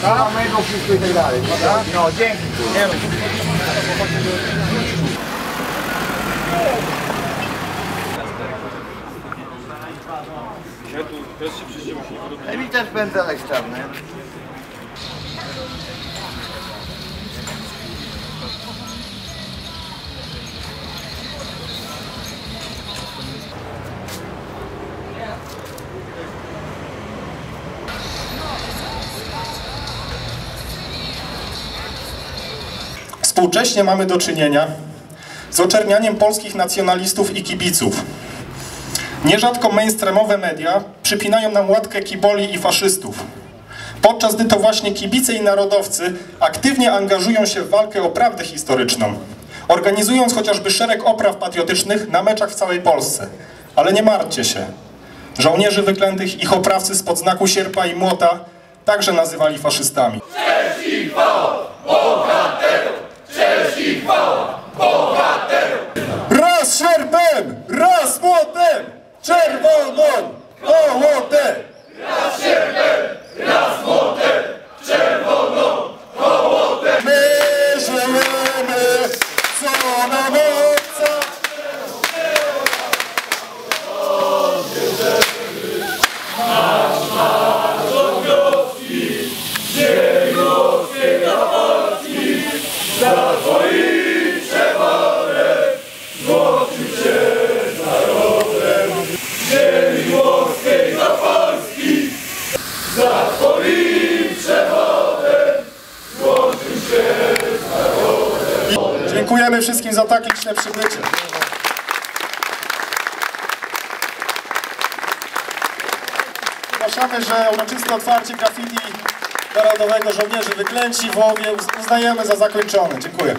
Samego wszystko i tak dalej? No, dzięki. Ja mi też będę czarny. Współcześnie mamy do czynienia z oczernianiem polskich nacjonalistów i kibiców. Nierzadko mainstreamowe media przypinają nam łatkę kiboli i faszystów, podczas gdy to właśnie kibice i narodowcy aktywnie angażują się w walkę o prawdę historyczną, organizując chociażby szereg opraw patriotycznych na meczach w całej Polsce. Ale nie martwcie się, żołnierzy wyklętych ich oprawcy spod znaku sierpa i młota także nazywali faszystami. Raz sierpem, raz młotem, czerwoną hołotę. Raz sierpem, raz młotem, czerwoną hołotę. My żyjemy, co nam obca. Dziękujemy wszystkim za tak liczne przybycie. Ogłaszamy, że uroczyste otwarcie graffiti narodowego żołnierzy wyklęci w Łowie uznajemy za zakończone. Dziękuję.